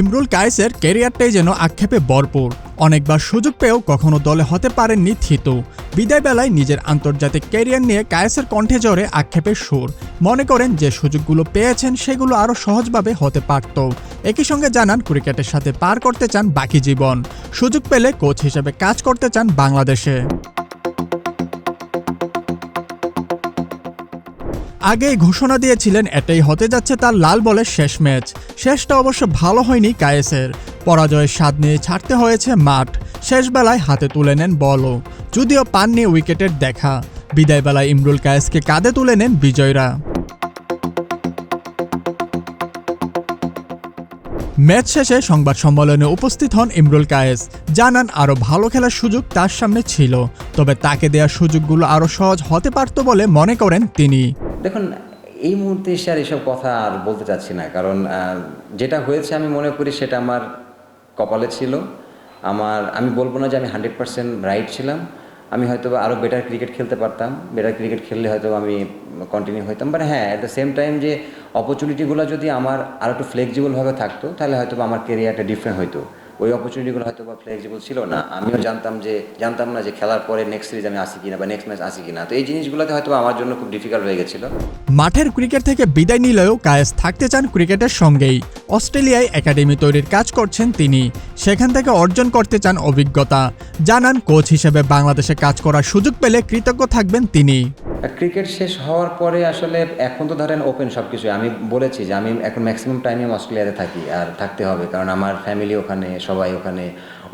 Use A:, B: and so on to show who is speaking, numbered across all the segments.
A: ইমরুল কায়েসের ক্যারিয়ারটাই যেন আক্ষেপে ভরপুর। অনেকবার সুযোগ পেয়েও কখনো দলে হতে পারেননি থিতু। বিদায় বেলায় নিজের আন্তর্জাতিক ক্যারিয়ার নিয়ে কায়েসের কণ্ঠে জোরে আক্ষেপের সুর। মনে করেন যে সুযোগগুলো পেয়েছেন সেগুলো আরও সহজভাবে হতে পারত। একই সঙ্গে জানান, ক্রিকেটের সাথে পার করতে চান বাকি জীবন। সুযোগ পেলে কোচ হিসেবে কাজ করতে চান বাংলাদেশে। আগেই ঘোষণা দিয়েছিলেন, এটাই হতে যাচ্ছে তার লাল বলের শেষ ম্যাচ। শেষটা অবশ্য ভালো হয়নি কায়েসের। পরাজয়ের স্বাদ নিয়ে ছাড়তে হয়েছে মাঠ। শেষ বেলায় হাতে তুলে নেন বলও। যদিও পাননি উইকেটের দেখা। বিদায় বেলায় ইমরুল কায়েসকে কাঁধে তুলে নেন বিজয়রা। ম্যাচ শেষে সংবাদ সম্মেলনে উপস্থিত হন ইমরুল কায়েস। জানান, আরও ভালো খেলার সুযোগ তার সামনে ছিল। তবে তাকে দেওয়ার সুযোগগুলো আরও সহজ হতে পারত বলে মনে করেন তিনি।
B: দেখুন, এই মুহূর্তে এসে আর এসব কথা আর বলতে চাচ্ছি না। কারণ যেটা হয়েছে আমি মনে করি সেটা আমার কপালে ছিল। আমার, আমি বলব না যে আমি হান্ড্রেড পার্সেন্ট রাইট ছিলাম। আমি হয়তো আরও বেটার ক্রিকেট খেলতে পারতাম। বেটার ক্রিকেট খেললে হয়তো আমি কন্টিনিউ হইতাম। বাট হ্যাঁ অ্যাট দ্য সেম টাইম যে অপরচুনিটিগুলো যদি আমার আরও একটু ফ্লেক্সিবলভাবে থাকতো, তাহলে হয়তো আমার কেরিয়ারটা ডিফারেন্ট হতো ওই অপরচুনিটিগুলো হয়তো বা ফ্লেক্সিবল ছিল না। আমিও জানতাম যে, জানতাম না যে খেলার পরে নেক্সট সিরিজ আমি আসি কিনা বা নেক্সট ম্যাচ আসি কিনা। তো এই জিনিসগুলোতে হয়তো আমার জন্য খুব ডিফিকাল্ট হয়ে গেছিল।
A: মাঠের ক্রিকেট থেকে বিদায় নিলেও কায়েস থাকতে চান ক্রিকেটের সঙ্গেই। অস্ট্রেলিয়ায় একাডেমি তৈরির কাজ করছেন তিনি। সেখান থেকে অর্জন করতে চান অভিজ্ঞতা। জানান কোচ হিসেবে বাংলাদেশে কাজ করার সুযোগ পেলে কৃতজ্ঞ থাকবেন তিনি।
B: ক্রিকেট শেষ হওয়ার পরে আসলে এখন তো ধরেন ওপেন সব কিছু আমি বলেছি যে আমি এখন ম্যাক্সিমাম টাইমে অস্ট্রেলিয়াতে থাকি আর থাকতে হবে। কারণ আমার ফ্যামিলি ওখানে, সবাই ওখানে।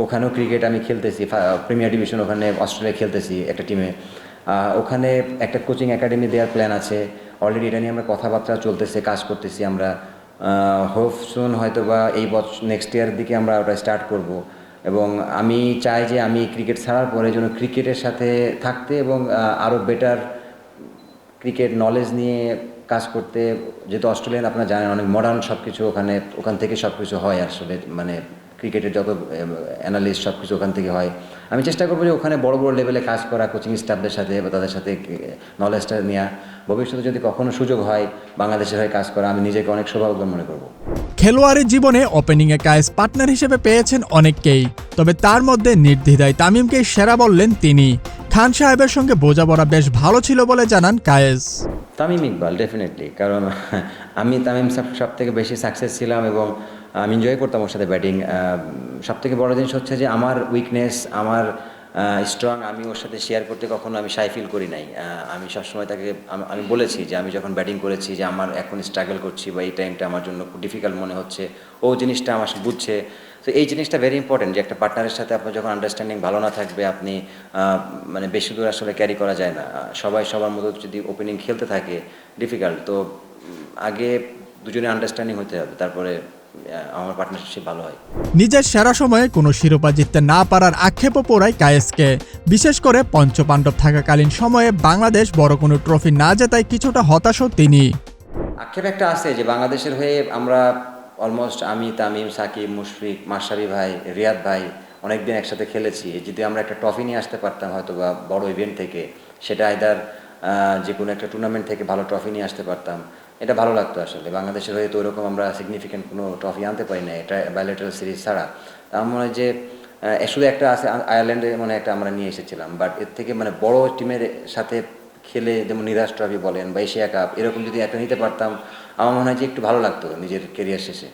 B: ওখানেও ক্রিকেট আমি খেলতেছি প্রিমিয়ার ডিভিশন ওখানে অস্ট্রেলিয়া খেলতেছি একটা টিমে ওখানে একটা কোচিং একাডেমি দেওয়ার প্ল্যান আছে। অলরেডি এটা নিয়ে আমরা কথাবার্তা চলতেছে, কাজ করতেছি আমরা। হোপ সুন হয়তো বা এই বছর নেক্সট ইয়ারের দিকে আমরা ওটা স্টার্ট করব। এবং আমি চাই যে আমি ক্রিকেট ছাড়ার পরে যেন ক্রিকেটের সাথে থাকতে এবং আরও বেটার ক্রিকেট নলেজ নিয়ে কাজ করতে, যেহেতু অস্ট্রেলিয়ান আপনারা জানেন, অনেক মডার্ন সব কিছু ওখানে, ওখান থেকে সব কিছু হয় আসলে মানে ক্রিকেটের যত অ্যানালিস্ট সব কিছু ওখান থেকে হয়। আমি চেষ্টা করব যে ওখানে বড় বড় লেভেলে কাজ করা কোচিং স্টাফদের সাথে বা তাদের সাথে নলেজটা নেওয়া ভবিষ্যতে যদি কখনো সুযোগ হয়, বাংলাদেশের হয়ে কাজ করা, আমি নিজেকে অনেক সৌভাগ্য মনে করব।
A: খেলোয়াড়ের জীবনে ওপেনিংয়ে কাজ পার্টনার হিসেবে পেয়েছেন অনেককেই, তবে তার মধ্যে নির্দ্বিধায় তামিমকে সেরা বললেন তিনি। খান সাহেবের সঙ্গে বোঝাপড়া বেশ ভালো ছিল বলে জানান কায়েস।
B: তামিম ইকবাল ডেফিনেটলি কারণ আমি তামিম সব থেকে বেশি সাকসেস ছিলাম এবং আমি এনজয় করতাম ওর সাথে ব্যাটিং সব থেকে বড় জিনিস হচ্ছে যে আমার উইকনেস আমার স্ট্রং আমি ওর সাথে শেয়ার করতে কখনো আমি সাই ফিল করি নাই। আমি সবসময় তাকে, আমি বলেছি যে আমি যখন ব্যাটিং করেছি যে আমার এখন স্ট্রাগল করছি বা এই টাইমটা আমার জন্য খুব ডিফিকাল্ট মনে হচ্ছে, ও জিনিসটা আমার বুঝছে। তো এই জিনিসটা ভেরি ইম্পর্টেন্ট যে একটা পার্টনারের সাথে আপনার যখন আন্ডারস্ট্যান্ডিং ভালো না থাকবে আপনি মানে বেশি দূর আসলে ক্যারি করা যায় না। সবাই সবার মতো যদি ওপেনিং খেলতে থাকে ডিফিকাল্ট তো আগে দুজনে আন্ডারস্ট্যান্ডিং হতে হবে তারপরে আমার পার্টনারশিপ ভালো হয়।
A: নিজের সেরা সময়ে কোনো শিরোপা জিততে না পারার আক্ষেপও পোড়ায় কায়েসকে। বিশেষ করে পঞ্চপাণ্ডব থাকাকালীন সময়ে বাংলাদেশ বড় কোনো ট্রফি না জেতায় কিছুটা হতাশও তিনি।
B: আক্ষেপ একটা আছে যে বাংলাদেশের হয়ে আমরা অলমোস্ট আমি, তামিম, সাকিব, মুশফিক মাসাবি ভাই, রিয়াদ ভাই অনেকদিন একসাথে খেলেছি। যদি আমরা একটা ট্রফি নিয়ে আসতে পারতাম হয়তো বা বড় ইভেন্ট থেকে, সেটা আইদার যে কোনো একটা টুর্নামেন্ট থেকে ভালো ট্রফি নিয়ে আসতে পারতাম। এটা ভালো লাগতো আসলে। বাংলাদেশের হয়ে তো ওরকম আমরা সিগনিফিকেন্ট কোনো ট্রফি আনতে পারি না এটা ব্যালেটাল সিরিজ ছাড়া। আমার মনে হয় যে শুধু একটা আছে আয়ারল্যান্ডে মানে একটা আমরা নিয়ে এসেছিলাম। বাট এর থেকে মানে বড় টিমের সাথে খেলে যেমন নিরাজ ট্রফি বলেন বা এশিয়া কাপ, এরকম যদি একটা নিতে পারতাম, আমার মনে হয় যে একটু ভালো লাগতো নিজের কেরিয়ার শেষে।